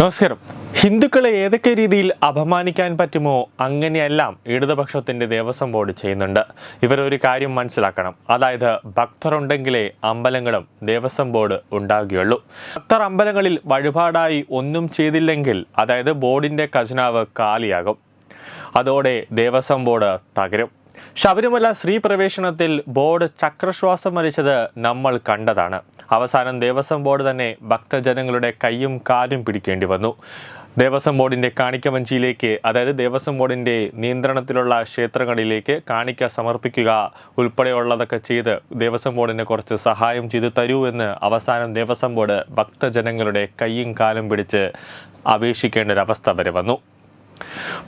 നമസ്കാരം. ഹിന്ദുക്കളെ ഏതൊക്കെ രീതിയിൽ അപമാനിക്കാൻ പറ്റുമോ അങ്ങനെയെല്ലാം ഇടതുപക്ഷത്തിന്റെ ദേവസ്വം ബോർഡ് ചെയ്യുന്നുണ്ട്. ഇവരൊരു കാര്യം മനസ്സിലാക്കണം. അതായത് ഭക്തരുണ്ടെങ്കിലേ അമ്പലങ്ങളും ദേവസ്വം ബോർഡ് ഉണ്ടാകുകയുള്ളൂ. ഭക്തർ അമ്പലങ്ങളിൽ വഴിപാടായി ഒന്നും ചെയ്തില്ലെങ്കിൽ അതായത് ബോർഡിന്റെ ഖജനാവ് കാലിയാകും. അതോടെ ദേവസ്വം ബോർഡ് തകരും. ശബരിമല സ്ത്രീ പ്രവേശനത്തിൽ ബോർഡ് ചക്രശ്വാസം വലിച്ചത് നമ്മൾ കണ്ടതാണ്. അവസാനം ദേവസ്വം ബോർഡ് തന്നെ ഭക്തജനങ്ങളുടെ കൈയും കാലും പിടിക്കേണ്ടി വന്നു. ദേവസ്വം ബോർഡിന്റെ കാണിക്ക വഞ്ചിയിലേക്ക് അതായത് ദേവസ്വം ബോർഡിന്റെ നിയന്ത്രണത്തിലുള്ള ക്ഷേത്രങ്ങളിലേക്ക് കാണിക്ക സമർപ്പിക്കുക ഉൾപ്പെടെയുള്ളതൊക്കെ ചെയ്ത് ദേവസ്വം ബോർഡിന് കുറച്ച് സഹായം ചെയ്തു തരൂ എന്ന് അവസാനം ദേവസ്വം ബോർഡ് ഭക്തജനങ്ങളുടെ കൈയും കാലും പിടിച്ച് അപേക്ഷിക്കേണ്ട ഒരവസ്ഥ വരെ വന്നു.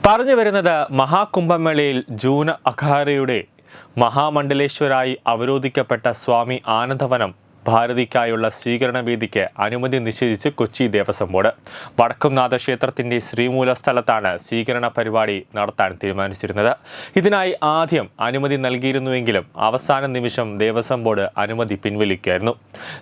പറഞ്ഞു വരുന്നത് മഹാകുംഭമേളയിൽ ജൂന അഖാരയുടെ മഹാമണ്ഡലേശ്വരായി അവരോധിക്കപ്പെട്ട സ്വാമി ആനന്ദവനം ഭാരതിക്കായുള്ള സ്വീകരണ വേദിക്ക് അനുമതി നിഷേധിച്ച് കൊച്ചി ദേവസ്വം ബോർഡ്. വടക്കുംനാഥ ക്ഷേത്രത്തിന്റെ ശ്രീമൂല സ്ഥലത്താണ് സ്വീകരണ പരിപാടി നടത്താൻ തീരുമാനിച്ചിരുന്നത്. ഇതിനായി ആദ്യം അനുമതി നൽകിയിരുന്നുവെങ്കിലും അവസാന നിമിഷം ദേവസ്വം ബോർഡ് അനുമതി പിൻവലിക്കുകയായിരുന്നു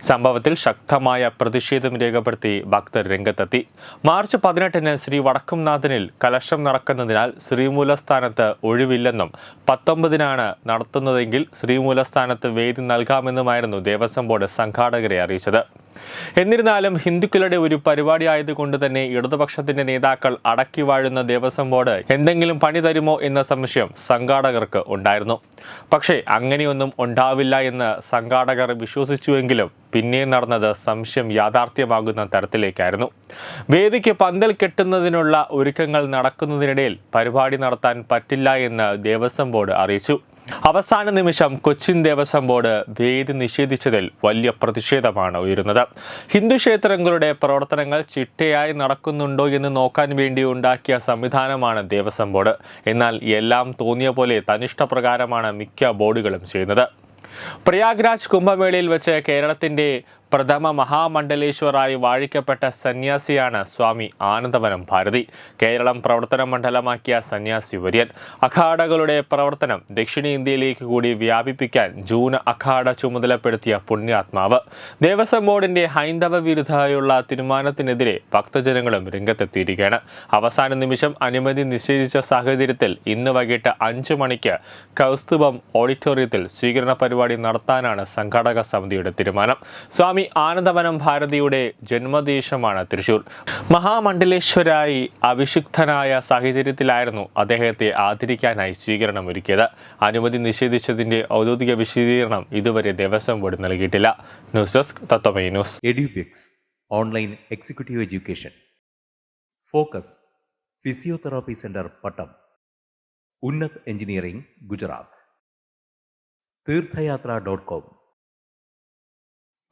സംഭവത്തിൽ ശക്തമായ പ്രതിഷേധം രേഖപ്പെടുത്തി ഭക്തർ രംഗത്തെത്തി. മാർച്ച് പതിനെട്ടിന് ശ്രീ വടക്കുംനാഥനിൽ കലശം നടക്കുന്നതിനാൽ ശ്രീമൂലസ്ഥാനത്ത് ഒഴിവില്ലെന്നും പത്തൊമ്പതിനാണ് നടത്തുന്നതെങ്കിൽ ശ്രീമൂലസ്ഥാനത്ത് വേദി നൽകാമെന്നുമായിരുന്നു ദേവസ്വം ബോർഡ് സംഘാടകരെ അറിയിച്ചത്. എന്നിരുന്നാലും ഹിന്ദുക്കളുടെ ഒരു പരിപാടി ആയതുകൊണ്ട് തന്നെ ഇടതുപക്ഷത്തിന്റെ നേതാക്കൾ അടക്കി വാഴുന്ന ദേവസ്വം ബോർഡ് എന്തെങ്കിലും പണി തരുമോ എന്ന സംശയം സംഘാടകർക്ക് ഉണ്ടായിരുന്നു. പക്ഷേ അങ്ങനെയൊന്നും ഉണ്ടാവില്ല എന്ന് സംഘാടകർ വിശ്വസിച്ചുവെങ്കിലും പിന്നെ നടന്നത് സംശയം യാഥാർത്ഥ്യമാകുന്ന തരത്തിലേക്കായിരുന്നു. വേദിക്ക് പന്തൽ കെട്ടുന്നതിനുള്ള ഒരുക്കങ്ങൾ നടക്കുന്നതിനിടയിൽ പരിപാടി നടത്താൻ പറ്റില്ല എന്ന് ദേവസ്വം ബോർഡ് അറിയിച്ചു. അവസാന നിമിഷം കൊച്ചിൻ ദേവസ്വം ബോർഡ് വേദി നിഷേധിച്ചതിൽ വലിയ പ്രതിഷേധമാണ് ഉയരുന്നത്. ഹിന്ദു ക്ഷേത്രങ്ങളുടെ പ്രവർത്തനങ്ങൾ ചിട്ടയായി നടക്കുന്നുണ്ടോ എന്ന് നോക്കാൻ വേണ്ടി ഉണ്ടാക്കിയ സംവിധാനമാണ് ദേവസ്വം ബോർഡ്. എന്നാൽ എല്ലാം തോന്നിയ പോലെ തനിഷ്ടപ്രകാരമാണ് മിക്ക ബോർഡുകളും ചെയ്യുന്നത്. പ്രയാഗ്രാജ് കുംഭമേളയിൽ വെച്ച് കേരളത്തിന്റെ പ്രഥമ മഹാമണ്ഡലേശ്വറായി വാഴിക്കപ്പെട്ട സന്യാസിയാണ് സ്വാമി ആനന്ദവനം ഭാരതി. കേരളം പ്രവർത്തന മണ്ഡലമാക്കിയ സന്യാസി വര്യൻ. അഖാഡകളുടെ പ്രവർത്തനം ദക്ഷിണേന്ത്യയിലേക്ക് കൂടി വ്യാപിപ്പിക്കാൻ ജൂന അഖാഡ ചുമതലപ്പെടുത്തിയ പുണ്യാത്മാവ്. ദേവസ്വം ബോർഡിന്റെ ഹൈന്ദവ വിരുദ്ധമായുള്ള തീരുമാനത്തിനെതിരെ ഭക്തജനങ്ങളും രംഗത്തെത്തിയിരിക്കുകയാണ്. അവസാന നിമിഷം അനുമതി നിഷേധിച്ച സാഹചര്യത്തിൽ ഇന്ന് വൈകിട്ട് അഞ്ചു മണിക്ക് കൗസ്തുഭം ഓഡിറ്റോറിയത്തിൽ സ്വീകരണ പരിപാടി നടത്താനാണ് സംഘാടക സമിതിയുടെ തീരുമാനം. സ്വാമി ആനന്ദവനം ഭാരതിയുടെ ജന്മദേശമാണ് തൃശൂർ. മഹാമണ്ഡലേശ്വരായി അഭിഷിക്തനായ സാഹചര്യത്തിലായിരുന്നു അദ്ദേഹത്തെ ആദരിക്കാനായി സ്വീകരണം ഒരുക്കിയത് അനുമതി നിഷേധിച്ചതിന്റെ ഔദ്യോഗിക വിശദീകരണം ഇതുവരെ ദേവസ്വം ബോർഡ് നൽകിയിട്ടില്ല. News desk Tatwamayi news. Online executive education. Focus physiotherapy centre Pattom. Unnath engineering Gujarat. Theerthayathra dot com.